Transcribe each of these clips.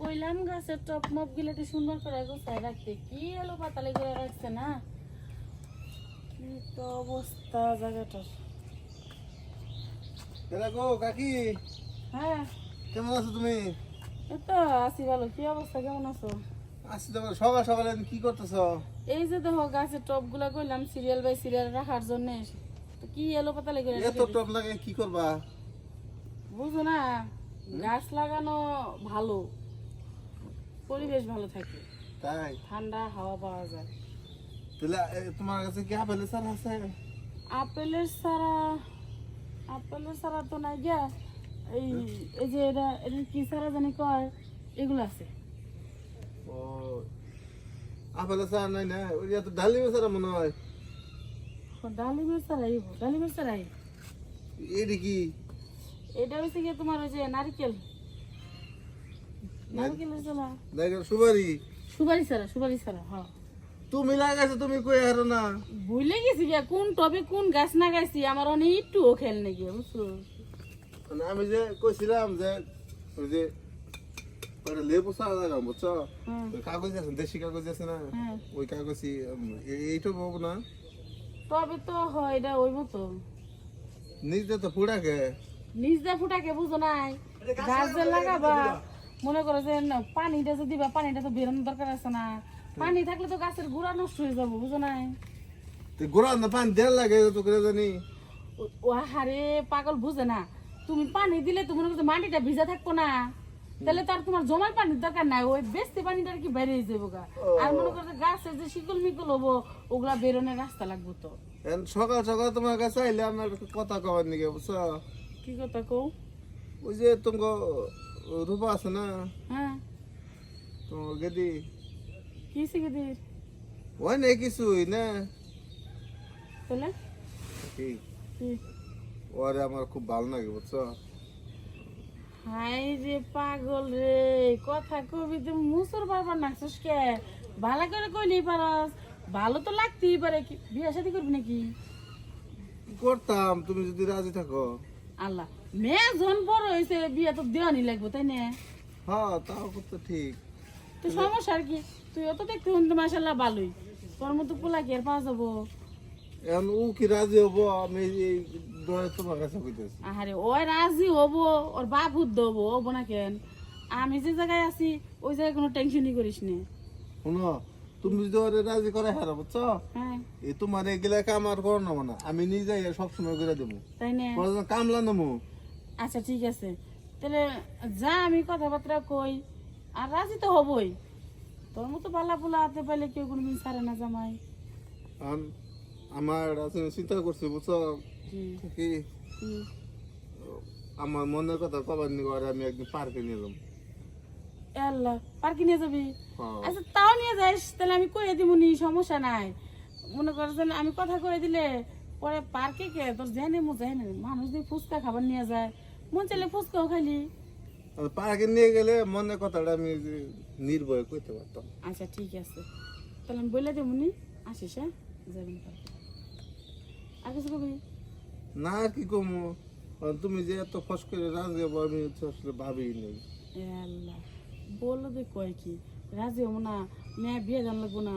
কইলাম গাছের টপ মপগুলো একটু সুন্দর করে গোছায় রাখতে। কি এলো পাতালি করে রাখছে না? কি তো অবস্থা জায়গাটার। গো কাকি। হ্যাঁ। কেমন আছো তুমি? তো আছি ভালো। কি অবস্থা? কেমন আছো? আসছি তোমার সকাল সকালে কি করতেছো? এই যে দেখো গাছের টপগুলা কইলাম সিরিয়াল বাই সিরিয়াল রাখার জন্য। তো কি এলো পাতালি করে এত টপ লাগে কি করবা? বুঝো না। গাছ লাগানো ভালো। পরিবেশ ভালো থাকে। তাই? ঠান্ডা হাওয়া পাওয়া যায়। তাহলে তোমার কাছে কি আপেল স্যার আছে? আপেলের সারা আপেলের সারা তো নাই গিয়া এই এই যে এটা এটা কি সারা জানি কয়? এগুলো আছে। ও আপেল স্যার নাই না? ওই তো ডালিম স্যার মনে হয়। ডালিমের সারাই ডালিমের সারাই এটি কি এটা হচ্ছে গিয়ে তোমার ওই যে নারকেল। নারকেলের সুপারি। সুপারি সারা সুপারি সারা হ্যাঁ। তুমি লাগাইছো তুমি কই হারো না? ভুলে গেছি গিয়া কোন টবে কোন গাছ না গাইছি আমার অনেক একটুও খেল নেই গিয়া বুঝছ? মানে আমি যে কইছিলাম যে ওই যে ওটা লেবু সারা লাগাম বুঝছ? ওই কাগজ আছে দেশি কাগজ আছে না? হ্যাঁ। ওই কাগজই এইটা পাবো না। তবে তো হয় এটা ওই মতো। নিজে তো ফুড়াকে। নিজ দা ফুটাকে বুঝো নাই। গাছ যে লাগাবা মনে করো যে পানিটা যদি দিবা পানিটা তো বেরোনোর দরকার আছে না। পানি থাকলে তো গাছের গুড়া নষ্ট হয়ে যাব বুঝো নাই? গোড়া না পানি দেড় লাগে তো করে জানি। ও- হারে পাগল বুঝে না। তুমি পানি দিলে তো মনে করছ মাটিটা ভিজা থাকব না। তাহলে তার তোমার জমার পানির দরকার নাই ওই বেশি পানিটা আর কি বাইরে যাব গা? আর মনে করো যে গাছের যে শিকল মিকল হব ওগুলা বেরোনোর রাস্তা লাগবো তো। সকাল সকাল তোমার কাছে আইলে আমার কথা কবার নিকে বুঝছ? কি কথা কও? ওই যে তোমার রূপা আছে না? হ্যাঁ। তোমার গেদি। কি শিখে দিস ওই নেই কিছুই না। তাহলে? কি? ওরে আমার খুব ভালো লাগে বুঝছ? হাই রে পাগল রে কথা কবি তুমি মুসর বারবার নাচছিস কে? ভালো করে কইলেই পারস ভালো তো লাগতেই পারে কি বিয়ে শাদি করবি নাকি? করতাম তুমি যদি রাজি থাকো। আল্লাহ। মেয়ে যখন বড় হয়েছে বিয়ে তো দেওয়ানি লাগবে তাই না? হ্যাঁ তাও তো ঠিক। তো সমস্যা আর কি? তুই অত দেখতে শুনতে মাসাল্লাহ ভালোই। তোর মতো পোলা কি আর পাওয়া যাব? এখন ও কি রাজি হব? আমি তোমার কাছে কইতেছি। আহারে ওই রাজি হব ওর বাপ হুদ্দ হব হব না কেন? আমি যে জায়গায় আছি ওই জায়গায় কোনো টেনশনই করিস নে। শুনো তুমি যদি ওরে রাজি করে হারা বুঝছ? হ্যাঁ। এই তোমার এগুলা কাম আর করো না মানে। আমি নিজে সব সময় করে দেবো। তাই না? পরে কামলা নেব। আচ্ছা ঠিক আছে। তাহলে যা আমি কথাবার্তা কই আর রাজি তো হবই। তোর মতো পালা পোলা হাতে পাইলে কেউ কোনোদিন সারে না জামাই। আম আমার আছে চিন্তা করছি বুঝছ? কি? আমার মনের কথা কবার নি করে আমি একদিন পার্কে নিলাম এ আল্লাহ পার্কে নিয়ে যাবি? হ্যাঁ। আচ্ছা তাও নিয়ে যাইস তাহলে আমি কয়ে দিব নি সমস্যা নাই। মনে কর যে আমি কথা কয়ে দিলে পরে পার্কে কে তোর জেনে মো যায় না মানুষ দিয়ে ফুচকা খাবার নিয়ে যায়। মন চাইলে ফুচকাও খাইলি। আর পার্কে নিয়ে গেলে মনে কথাটা আমি নির্ভয় কইতে পারতাম। আচ্ছা ঠিক আছে। তাহলে আমি বলে দেবো নি আসিস হ্যাঁ? যাবেন পার্কে। আর কিছু কবি? না আর কি কমো? তুমি যে এত ফস করে রাজি আমি আসলে নেই। আল্লাহ বলল দে কয় কি? রাজি হব না মেয়ে বিয়ে জান লাগবো না।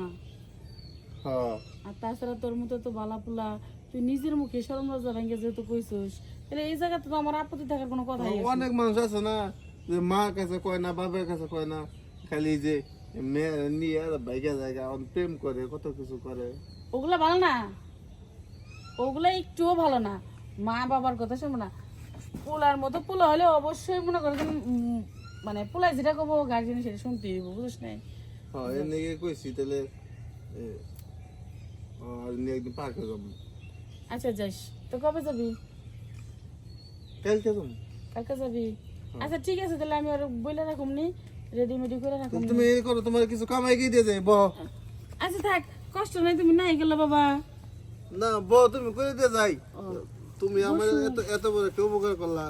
হ্যাঁ। আর তাছাড়া তোর মতো তো বালা পোলা তুই নিজের মুখে সরম লজ্জা ভেঙে যেহেতু কইছিস তাহলে এই জায়গাতে তো আমার আপত্তি থাকার কোনো না। অনেক মানুষ আছে না যে মা কাছে কয় না বাবার কাছে কয় না খালি যে মেয়ে নিয়ে জায়গা প্রেম করে কত কিছু করে। ওগুলা ভালো না? ওগুলা একটুও ভালো না। মা বাবার কথা শুনব না। পোলার মতো পোলা হলে অবশ্যই মনে করে যে, মানে পোলায় যেটা কবো গার্জেন সেটা শুনতে হইব বুঝিস না হ্যাঁ এনে গিয়ে কইছি তাহলে আর নিয়ে একদিন পার্কে যাব। আচ্ছা যাইস তো কবে যাবি? কালকে যাব। কালকে যাবি? আচ্ছা ঠিক আছে তাহলে আমি আর বলে রাখুম নি? রেডিমেডি করে রাখুম। তুমি এই করো তোমার কিছু কামাই গিয়ে দিয়ে যায় বহ আচ্ছা থাক কষ্ট নাই তুমি নাই গেল বাবা। না বহ তুমি করে দিয়ে যাই? তুমি আমার এত এত বড় একটা উপকার করলা।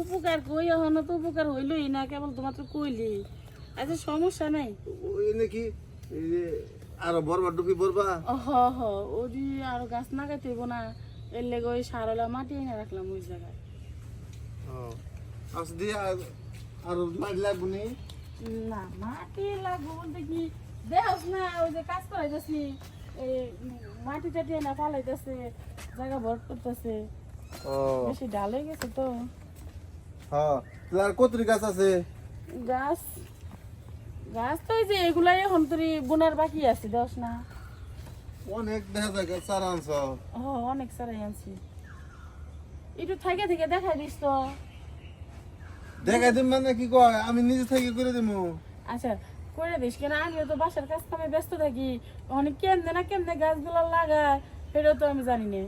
উপকার কই? এখন তো উপকার হইলই না কেবল তোমার তো কইলি। আচ্ছা সমস্যা নাই। ওই নাকি? এই যে আরও বরবা ডুবি বরবা হ। হ ওদি আর গাছ না গাইতে না এর লেগে ওই সারলা মাটি এনে রাখলাম ওই জায়গায়। ও, আচ্ছা দিয়ে আর মাটি লাগবো নি? না মাটি লাগবো বলতে কি দেখাস না ওই যে কাজ করাইতেছি এই মাটি টাটি না পালাইতেছে জায়গা ভর করতেছে। ও। বেশি ডাল হয়ে গেছে তো। হ্যাঁ কতরি গাছ আছে? গাছ গাছ তো যে এগুলাই এখন তোর বোনার বাকি আছে দশ না। অনেক দেখা যায় গাছ চারা আনছ। ও অনেক সারাই আনছি। একটু থেকে থেকে দেখাই দিস তো। দেখাই দিম মানে কি কয়? আমি নিজে থেকে করে দিমু। আচ্ছা করে দিস কেন? আমিও তো বাসার কাজ কামে ব্যস্ত থাকি। অনেক কেমনে না কেমনে গাছগুলো লাগায় সেটাও তো আমি জানি না।